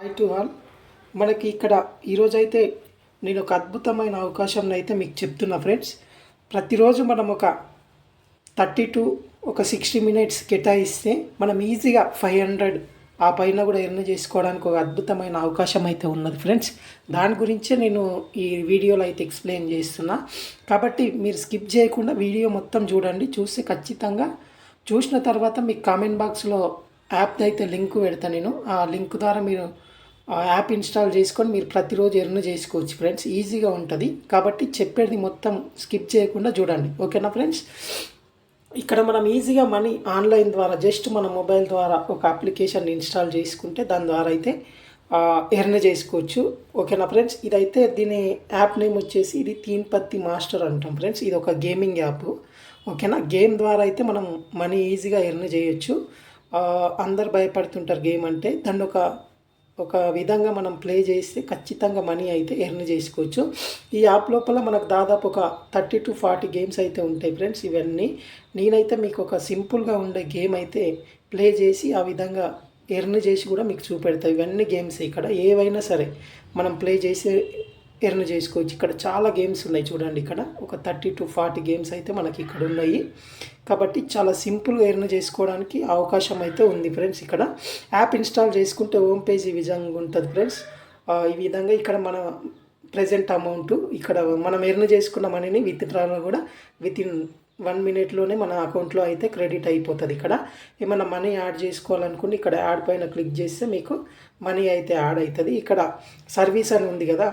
Hi to all మనకి ఇక్కడ ఈరోజు అయితే నేను ఒక అద్భుతమైన అవకాశం అయితే మీకు చెప్తున్నా ఫ్రెండ్స్ ప్రతిరోజు మనం ఒక థర్టీ టు ఒక సిక్స్టీ మినిట్స్ కేటాయిస్తే మనం ఈజీగా ఫైవ్ హండ్రెడ్ ఆ పైన కూడా ఎర్న్ చేసుకోవడానికి ఒక అద్భుతమైన అవకాశం అయితే ఉన్నది ఫ్రెండ్స్ దాని గురించే నేను ఈ వీడియోలో అయితే ఎక్స్ప్లెయిన్ చేస్తున్నా. కాబట్టి మీరు స్కిప్ చేయకుండా వీడియో మొత్తం చూడండి. చూస్తే ఖచ్చితంగా చూసిన తర్వాత మీకు కామెంట్ బాక్స్లో యాప్ అయితే లింక్ పెడతా నేను. ఆ లింక్ ద్వారా మీరు యాప్ ఇన్స్టాల్ చేసుకొని మీరు ప్రతిరోజు ఎర్న్ చేసుకోవచ్చు ఫ్రెండ్స్. ఈజీగా ఉంటుంది. కాబట్టి చెప్పేది మొత్తం స్కిప్ చేయకుండా చూడండి. ఓకేనా ఫ్రెండ్స్? ఇక్కడ మనం ఈజీగా మనీ ఆన్లైన్ ద్వారా జస్ట్ మన మొబైల్ ద్వారా ఒక అప్లికేషన్ ఇన్స్టాల్ చేసుకుంటే దాని ద్వారా అయితే ఎర్న్ చేసుకోవచ్చు. ఓకేనా ఫ్రెండ్స్? ఇదైతే దీని యాప్ నేమ్ వచ్చేసి ఇది తీన్పత్తి మాస్టర్ అంటాం ఫ్రెండ్స్. ఇది ఒక గేమింగ్ యాప్. ఓకేనా? గేమ్ ద్వారా అయితే మనం మనీ ఈజీగా ఎర్న్ చేయొచ్చు. అందరు భయపడుతుంటారు గేమ్ అంటే. దాన్ని ఒక ఒక విధంగా మనం ప్లే చేస్తే ఖచ్చితంగా మనీ అయితే ఎర్న్ చేసుకోవచ్చు. ఈ యాప్ లోపల మనకు దాదాపు ఒక థర్టీ టు ఫార్టీ గేమ్స్ అయితే ఉంటాయి ఫ్రెండ్స్. ఇవన్నీ నేనైతే మీకు ఒక సింపుల్గా ఉండే గేమ్ అయితే ప్లే చేసి ఆ విధంగా ఎర్న్ చేసి కూడా మీకు చూపెడతా. ఇవన్నీ గేమ్స్ ఇక్కడ. ఏవైనా సరే మనం ప్లే చేసే ఎర్న్ చేసుకోవచ్చు. ఇక్కడ చాలా గేమ్స్ ఉన్నాయి చూడండి ఇక్కడ. ఒక థర్టీ టు ఫార్టీ గేమ్స్ అయితే మనకి ఇక్కడ ఉన్నాయి. కాబట్టి చాలా సింపుల్గా ఎర్న్ చేసుకోవడానికి అవకాశం అయితే ఉంది ఫ్రెండ్స్ ఇక్కడ. యాప్ ఇన్స్టాల్ చేసుకుంటే హోమ్ పేజ్ ఈ విధంగా ఉంటుంది ఫ్రెండ్స్. ఈ విధంగా ఇక్కడ మన ప్రజెంట్ అమౌంట్ ఇక్కడ మనం ఎర్న్ చేసుకున్న మనీని విత్ డ్రాలో కూడా విత్ ఇన్ వన్ మినిట్లోనే మన అకౌంట్లో అయితే క్రెడిట్ అయిపోతుంది ఇక్కడ. ఏమైనా మనీ యాడ్ చేసుకోవాలనుకుంటే ఇక్కడ యాడ్ పైన క్లిక్ చేస్తే మీకు మనీ అయితే యాడ్ అవుతుంది ఇక్కడ సర్వీస్ అని ఉంది కదా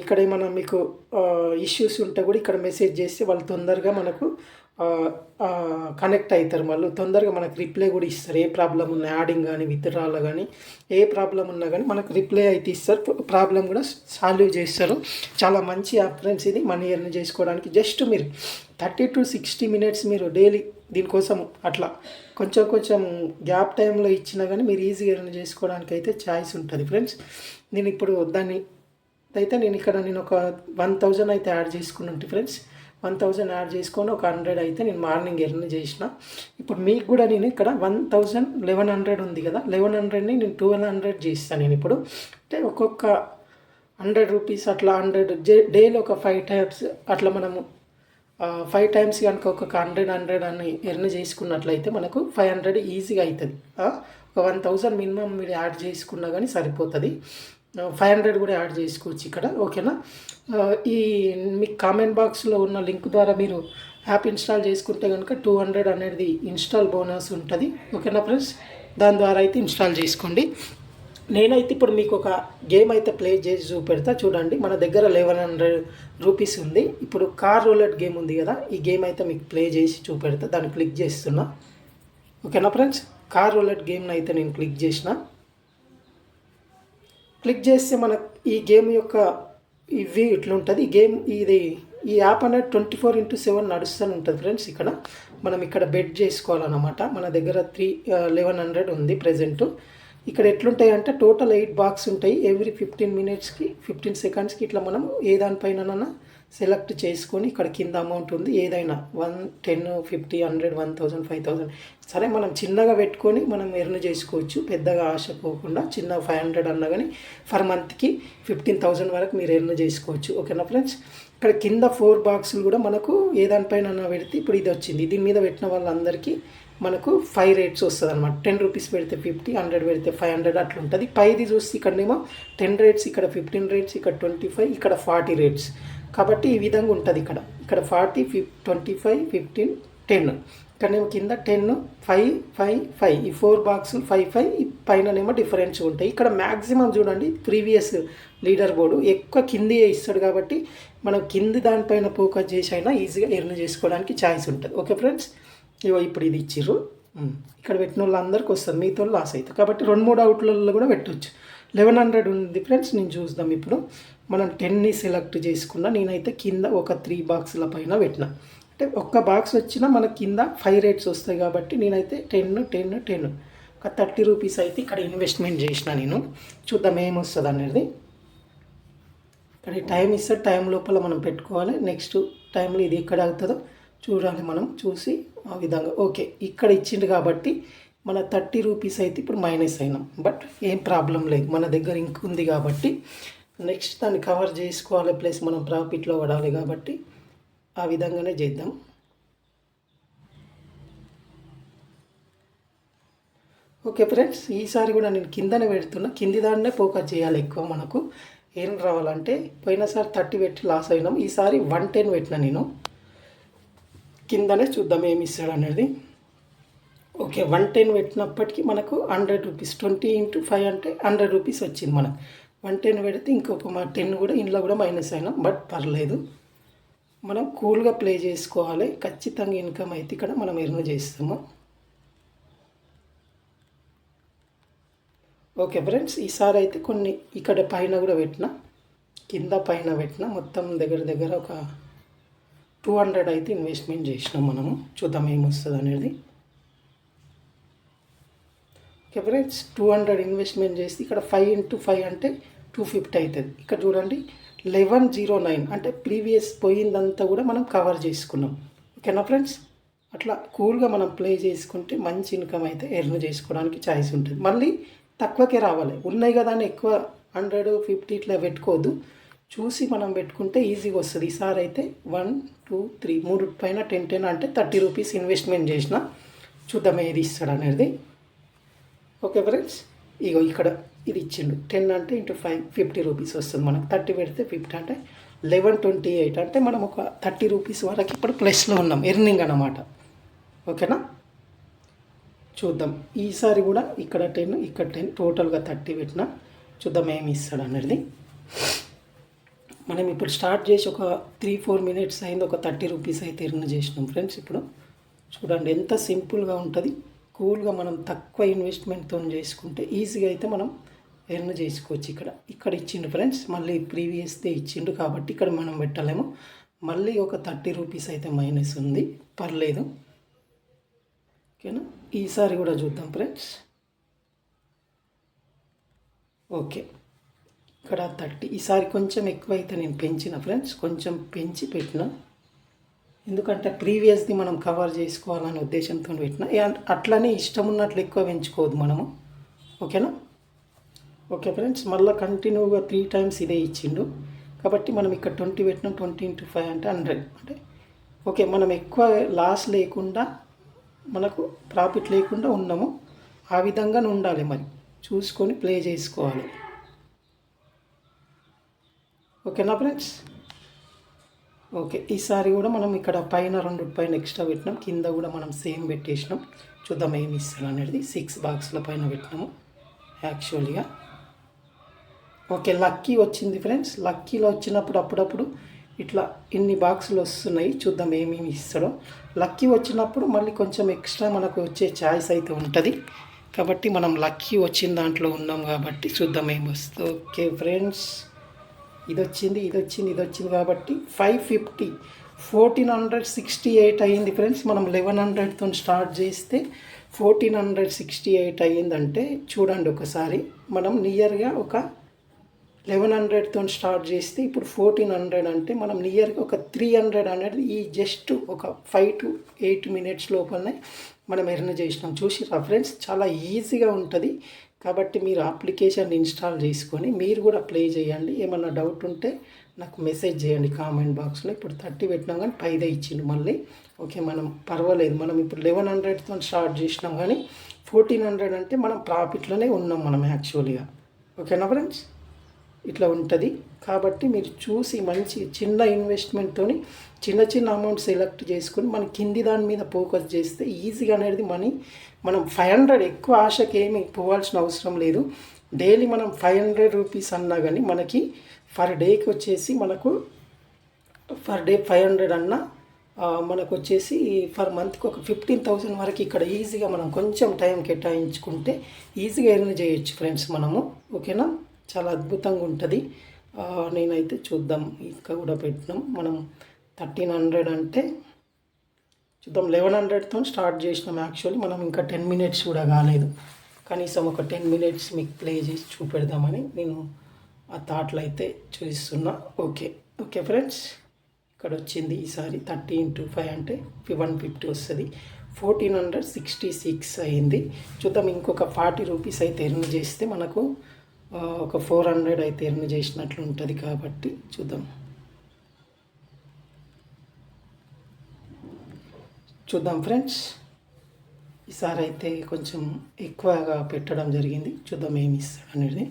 ఇక్కడ ఏమైనా మీకు ఇష్యూస్ ఉంటే కూడా ఇక్కడ మెసేజ్ చేస్తే వాళ్ళు తొందరగా మనకు కనెక్ట్ అవుతారు. వాళ్ళు తొందరగా మనకు రిప్లై కూడా ఇస్తారు. ఏ ప్రాబ్లం ఉన్నా యాడింగ్ కానీ విత్డ్రాలో కానీ ఏ ప్రాబ్లం ఉన్నా కానీ మనకు రిప్లై అయితే ఇస్తారు. ప్రాబ్లం కూడా సాల్వ్ చేస్తారు. చాలా మంచి యాప్ ఫ్రెండ్స్ ఇది మనీ ఎర్న్ చేసుకోవడానికి. జస్ట్ మీరు థర్టీ టు సిక్స్టీ మినిట్స్ మీరు డైలీ దీనికోసం అట్లా కొంచెం కొంచెం గ్యాప్ టైంలో ఇచ్చినా కానీ మీరు ఈజీగా ఎర్న్ చేసుకోవడానికి అయితే ఛాయిస్ ఉంటుంది. ఫ్రెండ్స్ నేను ఇప్పుడు దాన్ని అయితే నేను ఇక్కడ నేను ఒక వన్ థౌజండ్ అయితే యాడ్ చేసుకుని ఉంటాను ఫ్రెండ్స్ వన్ థౌజండ్ యాడ్ చేసుకొని ఒక హండ్రెడ్ అయితే నేను మార్నింగ్ ఎర్న్ చేసిన. ఇప్పుడు మీకు కూడా నేను ఇక్కడ వన్ థౌజండ్ లెవెన్ హండ్రెడ్ ఉంది కదా లెవెన్ హండ్రెడ్ని నేను ట్వెల్వ్ హండ్రెడ్ చేస్తాను నేను ఇప్పుడు. అంటే ఒక్కొక్క హండ్రెడ్ రూపీస్ అట్లా హండ్రెడ్ డేలో ఒక ఫైవ్ టైమ్స్ అట్లా మనము ఫైవ్ టైమ్స్ కనుక ఒక్కొక్క హండ్రెడ్ హండ్రెడ్ అని ఎర్న్ చేసుకున్నట్లయితే మనకు ఫైవ్ హండ్రెడ్ ఈజీగా అవుతుంది. ఒక వన్ థౌజండ్ మినిమం మీరు యాడ్ చేసుకున్నా కానీ సరిపోతుంది. ఫైవ్ హండ్రెడ్ కూడా యాడ్ చేసుకోవచ్చు ఇక్కడ ఓకేనా? ఈ మీకు కామెంట్ బాక్స్లో ఉన్న లింక్ ద్వారా మీరు యాప్ ఇన్స్టాల్ చేసుకుంటే కనుక టూ హండ్రెడ్ అనేది ఇన్స్టాల్ బోనస్ ఉంటుంది ఓకేనా ఫ్రెండ్స్? దాని ద్వారా అయితే ఇన్స్టాల్ చేసుకోండి. నేనైతే ఇప్పుడు మీకు ఒక గేమ్ అయితే ప్లే చేసి చూపెడతా చూడండి. మన దగ్గర లెవెన్ హండ్రెడ్ రూపీస్ ఉంది. ఇప్పుడు కార్ రోలెట్ గేమ్ ఉంది కదా ఈ గేమ్ అయితే మీకు ప్లే చేసి చూపెడతా. దాన్ని క్లిక్ చేస్తున్నా ఓకేనా ఫ్రెండ్స్? కార్ రోలెట్ గేమ్ని అయితే నేను క్లిక్ చేసిన క్లిక్ చేస్తే మన ఈ గేమ్ యొక్క ఇవి ఇట్లా ఉంటుంది ఈ గేమ్ ఇది ఈ యాప్ అనేది ట్వంటీ ఫోర్ ఇంటూ సెవెన్ నడుస్తూనే ఉంటుంది ఫ్రెండ్స్ ఇక్కడ. మనం ఇక్కడ బెడ్ చేసుకోవాలన్నమాట. మన దగ్గర త్రీ లెవెన్ హండ్రెడ్ ఉంది ప్రజెంట్ ఇక్కడ ఎట్లుంటాయి అంటే టోటల్ ఎయిట్ బాక్స్ ఉంటాయి. ఎవ్రీ ఫిఫ్టీన్ మినిట్స్కి ఫిఫ్టీన్ సెకండ్స్కి ఇట్లా మనం ఏ దానిపైన సెలెక్ట్ చేసుకొని ఇక్కడ కింద అమౌంట్ ఉంది. ఏదైనా one ten fifty hundred one thousand five thousand సరే మనం చిన్నగా పెట్టుకొని మనం ఎర్న్ చేసుకోవచ్చు. పెద్దగా ఆశ పోకుండా చిన్న ఫైవ్ హండ్రెడ్ అన్నా కానీ ఫర్ మంత్కి ఫిఫ్టీన్ థౌజండ్ వరకు మీరు ఎర్న్ చేసుకోవచ్చు. ఓకేనా ఫ్రెండ్స్? ఇక్కడ కింద ఫోర్ బాక్సులు కూడా మనకు ఏ దానిపైన పెడితే ఇప్పుడు ఇది వచ్చింది. దీని మీద పెట్టిన వాళ్ళందరికీ మనకు ఫైవ్ రేట్స్ వస్తుంది అనమాట టెన్ రూపీస్ పెడితే ఫిఫ్టీ హండ్రెడ్ పెడితే ఫైవ్ హండ్రెడ్ అట్లా ఉంటుంది పైది చూస్తే ఇక్కడనేమో టెన్ రేట్స్ ఇక్కడ ఫిఫ్టీన్ రేట్స్ ఇక్కడ ట్వంటీ ఫైవ్ ఇక్కడ ఫార్టీ రేట్స్. కాబట్టి ఈ విధంగా ఉంటుంది ఇక్కడ. ఇక్కడ ఫార్టీ ఫిఫ్ ట్వంటీ ఫైవ్ ఫిఫ్టీన్ టెన్. ఇక్కడనేమో కింద టెన్ ఫైవ్ ఫైవ్ ఫైవ్. ఈ ఫోర్ బాక్స్ ఫైవ్ ఫైవ్. పైననేమో డిఫరెన్స్ ఉంటాయి. ఇక్కడ మ్యాక్సిమం చూడండి ప్రీవియస్ లీడర్ బోర్డు ఎక్కువ కింది ఇస్తాడు కాబట్టి మనం కింది దానిపైన ఫోకస్ చేసి అయినా ఈజీగా ఎర్న్ చేసుకోవడానికి ఛాన్స్ ఉంటుంది. Okay friends? ఇగో ఇప్పుడు ఇది ఇచ్చిర్రు. ఇక్కడ పెట్టిన వాళ్ళందరికీ వస్తుంది మీతో లాస్ అవుతుంది కాబట్టి రెండు మూడు అవుట్లలో కూడా పెట్టవచ్చు లెవెన్ హండ్రెడ్ ఉంది ఫ్రెండ్స్ నేను చూద్దాం ఇప్పుడు. మనం టెన్ని సెలెక్ట్ చేసుకున్నా నేనైతే కింద ఒక త్రీ బాక్సుల పైన పెట్టిన. అంటే ఒక్క బాక్స్ వచ్చినా మన కింద ఫైవ్ రేట్స్ వస్తాయి కాబట్టి నేనైతే టెన్ టెన్ టెన్ ఒక థర్టీ రూపీస్ అయితే ఇక్కడ ఇన్వెస్ట్మెంట్ చేసిన నేను. చూద్దాం ఏమొస్తుంది అనేది. ఇక్కడ టైం ఇస్తే టైం లోపల మనం పెట్టుకోవాలి. నెక్స్ట్ టైంలో ఇది ఎక్కడ అవుతుందో చూడాలి మనం. చూసి ఆ విధంగా. ఓకే ఇక్కడ ఇచ్చిండు కాబట్టి మన థర్టీ రూపీస్ అయితే ఇప్పుడు మైనస్ అయినాం. బట్ ఏం ప్రాబ్లం లేదు. మన దగ్గర ఇంకుంది కాబట్టి నెక్స్ట్ దాన్ని కవర్ చేసుకోవాలి. ప్లస్ మనం ప్రాఫిట్లో పడాలి కాబట్టి ఆ విధంగానే చేద్దాం. ఓకే ఫ్రెండ్స్ ఈసారి కూడా నేను కిందనే పెడుతున్నా. కింది దాన్నే ఫోకస్ చేయాలి ఎక్కువ మనకు. ఏం రావాలంటే పోయినసారి థర్టీ పెట్టి లాస్ అయినాం. ఈసారి వన్ టెన్ పెట్టిన నేను. కిందనే చూద్దాం ఏమి ఇస్తాడు అనేది ఓకే వన్ టెన్ పెట్టినప్పటికీ మనకు hundred rupees twenty into five అంటే హండ్రెడ్ రూపీస్ వచ్చింది మనకు. వన్ టెన్ పెడితే ఇంకొక మా టెన్ కూడా ఇంట్లో కూడా మైనస్ అయినాం బట్ పర్లేదు. మనం కూల్గా ప్లే చేసుకోవాలి ఖచ్చితంగా ఇన్కమ్ అయితే ఇక్కడ మనం ఎర్న్ చేస్తాము. ఓకే ఫ్రెండ్స్ ఈసారి అయితే కొన్ని ఇక్కడ పైన కూడా పెట్టిన కింద పైన పెట్టిన మొత్తం దగ్గర దగ్గర ఒక టూ హండ్రెడ్ అయితే ఇన్వెస్ట్మెంట్ చేసినాం మనము. చూద్దాం ఏమొస్తుంది అనేది ఫ్రెండ్స్ టూ హండ్రెడ్ ఇన్వెస్ట్మెంట్ చేసి ఇక్కడ ఫైవ్ ఇంటూ ఫైవ్ అంటే టూ ఫిఫ్టీ అవుతుంది ఇక్కడ చూడండి లెవెన్ జీరో నైన్ అంటే ప్రీవియస్ పోయిందంతా కూడా మనం కవర్ చేసుకున్నాం. ఓకేనా ఫ్రెండ్స్ అట్లా కూల్గా మనం ప్లే చేసుకుంటే మంచి ఇన్కమ్ అయితే ఎర్న్ చేసుకోవడానికి ఛాయిస్ ఉంటుంది. మళ్ళీ తక్కువకే రావాలి. ఉన్నాయి కదా అని ఎక్కువ హండ్రెడ్ ఫిఫ్టీ ఇట్లా పెట్టుకోవద్దు. చూసి మనం పెట్టుకుంటే ఈజీగా వస్తుంది. ఈసారి అయితే వన్ టూ త్రీ మూడు పైన టెన్ టెన్ అంటే థర్టీ రూపీస్ ఇన్వెస్ట్మెంట్ చేసిన చూద్దాం ఏది ఇస్తాడు అనేది. Okay friends? ఇగో ఇక్కడ ఇది ఇచ్చిండు. టెన్ అంటే ఇంటూ ఫైవ్ ఫిఫ్టీ రూపీస్ వస్తుంది మనకు. థర్టీ పెడితే ఫిఫ్టీ అంటే లెవెన్ ట్వంటీ ఎయిట్. అంటే మనం ఒక థర్టీ రూపీస్ వరకు ఇప్పుడు ప్లస్లో ఉన్నాం. ఎర్నింగ్ అన్నమాట. ఓకేనా? చూద్దాం. ఈసారి కూడా ఇక్కడ టెన్ ఇక్కడ టెన్ టోటల్గా థర్టీ పెట్టిన చూద్దాం ఏమి ఇస్తాడు అనేది. మనం ఇప్పుడు స్టార్ట్ చేసి ఒక త్రీ ఫోర్ మినిట్స్ అయింది. ఒక థర్టీ రూపీస్ అయితే ఎర్న్ చేసినాం ఫ్రెండ్స్ ఇప్పుడు. చూడండి ఎంత సింపుల్గా ఉంటుంది. కూల్గా మనం తక్కువ ఇన్వెస్ట్మెంట్తో చేసుకుంటే ఈజీగా అయితే మనం ఎర్న్ చేసుకోవచ్చు ఇక్కడ. ఇక్కడ ఇచ్చిండు ఫ్రెండ్స్ మళ్ళీ ప్రీవియస్దే ఇచ్చిండు కాబట్టి ఇక్కడ మనం పెట్టలేము. మళ్ళీ ఒక థర్టీ రూపీస్ అయితే మైనస్ ఉంది. పర్లేదు. ఓకేనా? ఈసారి కూడా చూద్దాం ఫ్రెండ్స్ ఓకే. ఇక్కడ థర్టీ ఈసారి కొంచెం ఎక్కువ అయితే నేను పెంచిన ఫ్రెండ్స్ కొంచెం పెంచి పెట్టిన. ఎందుకంటే ప్రీవియస్ది మనం కవర్ చేసుకోవాలనే ఉద్దేశంతో పెట్టిన. అట్లనే ఇష్టం ఉన్నట్లు ఎక్కువ పెంచుకోవద్దు మనము. ఓకేనా? ఓకే ఫ్రెండ్స్ మళ్ళీ కంటిన్యూగా త్రీ టైమ్స్ ఇదే ఇచ్చిండు. కాబట్టి మనం ఇక్కడ ట్వంటీ పెట్టినాం ట్వంటీ ఇంటూ ఫైవ్ అంటే హండ్రెడ్. అంటే ఓకే మనం ఎక్కువ లాస్ లేకుండా మనకు ప్రాఫిట్ లేకుండా ఉన్నాము. ఆ విధంగా ఉండాలి మరి. చూసుకొని ప్లే చేసుకోవాలి. ఓకేనా ఫ్రెండ్స్? ఓకే ఈసారి కూడా మనం ఇక్కడ పైన రెండు పైన ఎక్స్ట్రా పెట్టినాం. కింద కూడా మనం సేమ్ పెట్టేసినాం. చూద్దాం ఏమి ఇస్తారు అనేది. సిక్స్ బాక్స్ల పైన పెట్టినాము యాక్చువల్గా ఓకే లక్కీ వచ్చింది ఫ్రెండ్స్ లక్కీలో వచ్చినప్పుడు అప్పుడప్పుడు ఇట్లా ఇన్ని బాక్సులు వస్తున్నాయి. చూద్దాం ఏమేమి ఇస్తాడో. లక్కీ వచ్చినప్పుడు మళ్ళీ కొంచెం ఎక్స్ట్రా మనకు వచ్చే ఛాయిస్ అయితే ఉంటుంది. కాబట్టి మనం లక్కీ వచ్చిన దాంట్లో ఉన్నాం కాబట్టి చూద్దాం ఏమి వస్తుంది ఓకే ఫ్రెండ్స్ ఇది వచ్చింది ఇది వచ్చింది ఇది వచ్చింది కాబట్టి five fifty fourteen hundred sixty eight అయ్యింది ఫ్రెండ్స్ మనం లెవెన్ హండ్రెడ్తో స్టార్ట్ చేస్తే ఫోర్టీన్ హండ్రెడ్ సిక్స్టీ ఎయిట్ అయ్యిందంటే చూడండి ఒకసారి. మనం నియర్గా ఒక లెవెన్ హండ్రెడ్తో స్టార్ట్ చేస్తే ఇప్పుడు ఫోర్టీన్ హండ్రెడ్ అంటే మనం నియర్గా ఒక త్రీ హండ్రెడ్ అనేది ఈ జస్ట్ ఒక ఫైవ్ టు ఎయిట్ మినిట్స్ లోపలనే మనం ఎర్న్ చేసినాం. చూసి ఫ్రెండ్స్ చాలా ఈజీగా ఉంటుంది. కాబట్టి మీరు అప్లికేషన్ ఇన్స్టాల్ చేసుకొని మీరు కూడా ప్లే చేయండి. ఏమన్నా డౌట్ ఉంటే నాకు మెసేజ్ చేయండి కామెంట్ బాక్స్లో ఇప్పుడు థర్టీ పెట్టినాం కానీ పైదే ఇచ్చిండు మళ్ళీ. ఓకే మనం పర్వాలేదు. మనం ఇప్పుడు లెవెన్ హండ్రెడ్తో స్టార్ట్ చేసినాం కానీ ఫోర్టీన్ హండ్రెడ్ అంటే మనం ప్రాఫిట్లోనే ఉన్నాం మనం యాక్చువల్గా ఓకేనా ఫ్రెండ్స్ ఇట్లా ఉంటుంది. కాబట్టి మీరు చూసి మంచి చిన్న ఇన్వెస్ట్మెంట్తో చిన్న చిన్న అమౌంట్ సెలెక్ట్ చేసుకొని మన కింది దాని మీద ఫోకస్ చేస్తే ఈజీగా అనేది మనీ మనం ఫైవ్ హండ్రెడ్ ఎక్కువ ఆశకి ఏమి పోవాల్సిన అవసరం లేదు. డైలీ మనం ఫైవ్ హండ్రెడ్ రూపీస్ అన్నా కానీ మనకి ఫర్ డేకి వచ్చేసి మనకు పర్ డే ఫైవ్ హండ్రెడ్ అన్నా మనకు వచ్చేసి ఫర్ మంత్కి ఒక ఫిఫ్టీన్ థౌసండ్ వరకు ఇక్కడ ఈజీగా మనం కొంచెం టైం కేటాయించుకుంటే ఈజీగా ఎర్న్ చేయొచ్చు ఫ్రెండ్స్ మనము. ఓకేనా చాలా అద్భుతంగా ఉంటుంది. నేనైతే చూద్దాం. ఇంకా కూడా పెట్టినాం. మనం థర్టీన్ హండ్రెడ్ అంటే చూద్దాం. లెవెన్ హండ్రెడ్తో స్టార్ట్ చేసినాం యాక్చువల్లీ. మనం ఇంకా టెన్ మినిట్స్ కూడా కాలేదు. కనీసం ఒక టెన్ మినిట్స్ మీకు ప్లే చేసి చూపెడదామని నేను ఆ థాట్లు అయితే చూపిస్తున్నా. ఓకే. Okay friends. ఇక్కడ వచ్చింది ఈసారి థర్టీ ఇంటూ ఫైవ్ అంటే వన్ ఫిఫ్టీ వస్తుంది. ఫోర్టీన్ హండ్రెడ్ సిక్స్టీ సిక్స్ అయింది. చూద్దాం. ఇంకొక ఫార్టీ రూపీస్ అయితే ఎర్న్ చేస్తే మనకు ఒక ఫోర్ హండ్రెడ్ అయితే ఎర్న్ చేసినట్లు ఉంటుంది కాబట్టి చూద్దాం. చూద్దాం ఫ్రెండ్స్. ఈసారి అయితే కొంచెం ఎక్కువగా పెట్టడం జరిగింది. చూద్దాం ఏమి ఇస్తాడు అనేది.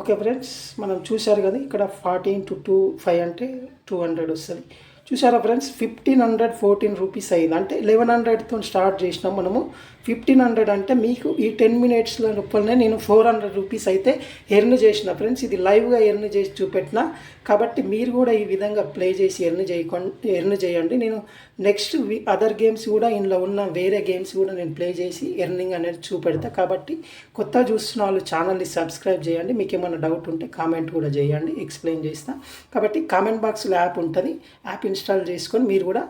ఓకే ఫ్రెండ్స్ మనం చూశారు కదా ఇక్కడ ఫార్టీన్ టు టూ ఫైవ్ అంటే టూ హండ్రెడ్ వస్తుంది. చూసారా friends fifteen hundred fourteen rupees అయింది. అంటే లెవెన్ హండ్రెడ్తో స్టార్ట్ చేసినాం మనము. ఫిఫ్టీన్ హండ్రెడ్ అంటే మీకు ఈ టెన్ మినిట్స్ లోపలనే నేను ఫోర్ హండ్రెడ్ రూపీస్ అయితే ఎర్న్ చేసిన. ఫ్రెండ్స్ ఇది లైవ్గా ఎర్న్ చేసి చూపెట్టిన. కాబట్టి మీరు కూడా ఈ విధంగా ప్లే చేసి ఎర్న్ చేయకుండా ఎర్న్ చేయండి. నేను నెక్స్ట్ అదర్ గేమ్స్ కూడా ఇందులో ఉన్న వేరే గేమ్స్ కూడా నేను ప్లే చేసి ఎర్నింగ్ అనేది చూపెడతా. కాబట్టి కొత్త చూస్తున్న వాళ్ళు ఛానల్ని సబ్స్క్రైబ్ చేయండి. మీకు ఏమైనా డౌట్ ఉంటే కామెంట్ కూడా చేయండి. ఎక్స్ప్లెయిన్ చేస్తా. కాబట్టి కామెంట్ బాక్స్లో యాప్ ఉంటుంది. యాప్ ఇన్స్టాల్ చేసుకొని మీరు కూడా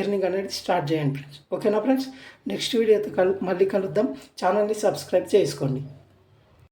ఎర్నింగ్ అనేది స్టార్ట్ చేయండి ఫ్రెండ్స్. ఓకేనా ఫ్రెండ్స్? నెక్స్ట్ వీడియోతో కల్ మళ్ళీ కలుద్దాం. ఛానల్ని సబ్స్క్రైబ్ చేసుకోండి.